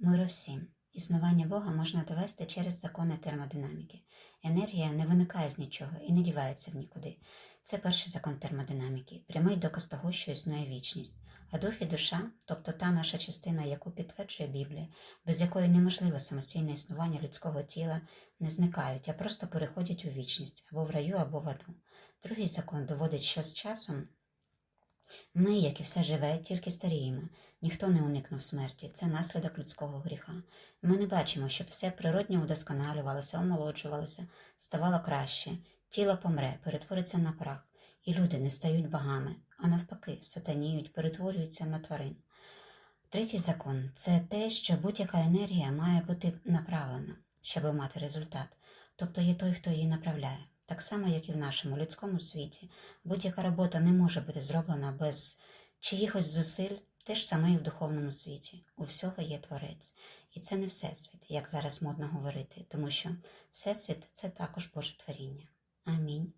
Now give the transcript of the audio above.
Миру всім. Існування Бога можна довести через закони термодинаміки. Енергія не виникає з нічого і не дівається в нікуди. Це перший закон термодинаміки, прямий доказ того, що існує вічність. А дух і душа, тобто та наша частина, яку підтверджує Біблія, без якої неможливе самостійне існування людського тіла, не зникають, а просто переходять у вічність або в раю, або в аду. Другий закон доводить, що з часом ми, як і все живе, тільки старіємо. Ніхто не уникнув смерті. Це наслідок людського гріха. Ми не бачимо, щоб все природньо удосконалювалося, омолоджувалося, ставало краще. Тіло помре, перетвориться на прах, і люди не стають богами, а навпаки, сатаніють, перетворюються на тварин. Третій закон це те, що будь-яка енергія має бути направлена, щоб мати результат. Тобто є той, хто її направляє. Так само, як і в нашому людському світі, будь-яка робота не може бути зроблена без чиїхось зусиль, те ж саме і в духовному світі. У всього є творець. І це не всесвіт, як зараз модно говорити, тому що всесвіт це також Боже творіння. Амінь.